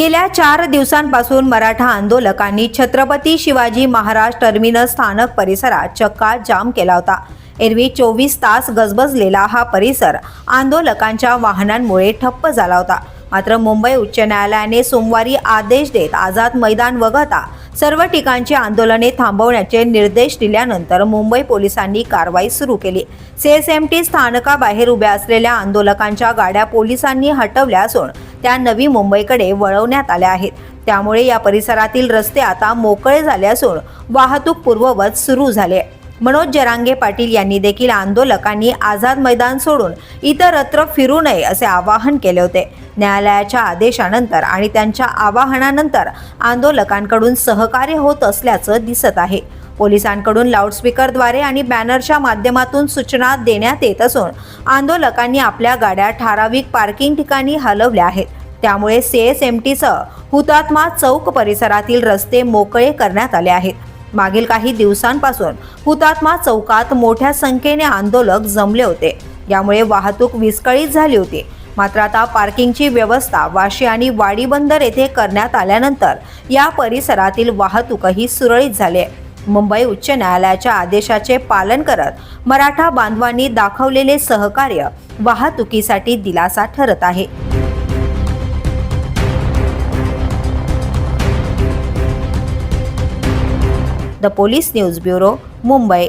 गेल्या चार दिवसांपासून मराठा आंदोलकांनी छत्रपती शिवाजी महाराज टर्मिनस स्थानक परिसरात चक्का जाम केला होता. एरवी चोवीस तास गजबजलेला हा परिसर आंदोलकांच्या वाहनांमुळे ठप्प झाला होता. मात्र मुंबई उच्च न्यायालयाने सोमवारी आदेश देत आझाद मैदान वगळता सर्व ठिकाणची आंदोलने थांबवण्याचे निर्देश दिल्यानंतर मुंबई पोलिसांनी कारवाई सुरू केली. सीएसएमटी स्थानकाबाहेर उभ्या असलेल्या आंदोलकांच्या गाड्या पोलिसांनी हटवल्या असून त्या नवी मुंबईकडे वळवण्यात आल्या आहेत. त्यामुळे या परिसरातील रस्ते आता मोकळे झाले असून वाहतूक पूर्ववत सुरू झाले. आहे मनोज जरांगे पाटील यांनी देखील आंदोलकांनी आझाद मैदान सोडून इतरत्र फिरू नये असे आवाहन केले होते. न्यायालयाच्या आदेशानंतर आणि त्यांच्या आवाहनानंतर आंदोलकांकडून सहकार्य होत असल्याचं दिसत आहे. पोलिसांकडून लाऊडस्पीकरद्वारे आणि बॅनरच्या माध्यमातून सूचना देण्यात येत असून आंदोलकांनी आपल्या गाड्या ठराविक पार्किंग ठिकाणी हलवल्या आहेत. त्यामुळे सीएसएमटीसह हुतात्मा चौक परिसरातील रस्ते मोकळे करण्यात आले आहेत. मागील काही दिवसांपासून हुतात्मा चौकात मोठ्या संख्येने आंदोलक जमले होते. यामुळे वाहतूक विस्कळीत झाली होती. मात्र आता पार्किंगची व्यवस्था वाशी आणि वाडी बंदर येथे करण्यात आल्यानंतर या परिसरातील वाहतूकही सुरळीत झाली आहे. मुंबई उच्च न्यायालयाच्या आदेशाचे पालन करत मराठा बांधवांनी दाखवलेले सहकार्य वाहतुकीसाठी दिलासा ठरत आहे. The police news bureau Mumbai.